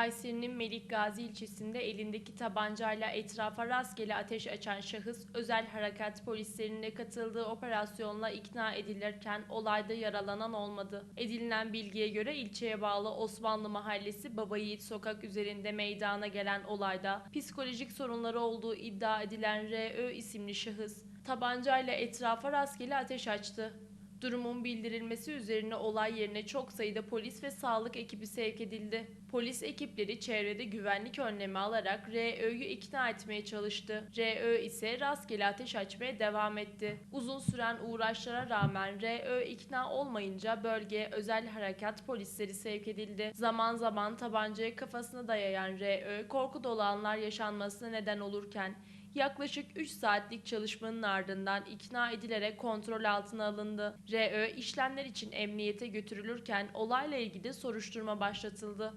Kayseri'nin Melik Gazi ilçesinde elindeki tabancayla etrafa rastgele ateş açan şahıs özel harekat polislerine katıldığı operasyonla ikna edilirken olayda yaralanan olmadı. Edinilen bilgiye göre ilçeye bağlı Osmanlı Mahallesi Baba Yiğit Sokak üzerinde meydana gelen olayda psikolojik sorunları olduğu iddia edilen R.Ö. isimli şahıs tabancayla etrafa rastgele ateş açtı. Durumun bildirilmesi üzerine olay yerine çok sayıda polis ve sağlık ekibi sevk edildi. Polis ekipleri çevrede güvenlik önlemi alarak RÖ'yü ikna etmeye çalıştı. RÖ ise rastgele ateş açmaya devam etti. Uzun süren uğraşlara rağmen RÖ ikna olmayınca bölgeye özel harekat polisleri sevk edildi. Zaman zaman tabancayı kafasına dayayan RÖ korku dolu anlar yaşanmasına neden olurken Yaklaşık 3 saatlik çalışmanın ardından ikna edilerek kontrol altına alındı. RÖ işlemler için emniyete götürülürken olayla ilgili soruşturma başlatıldı.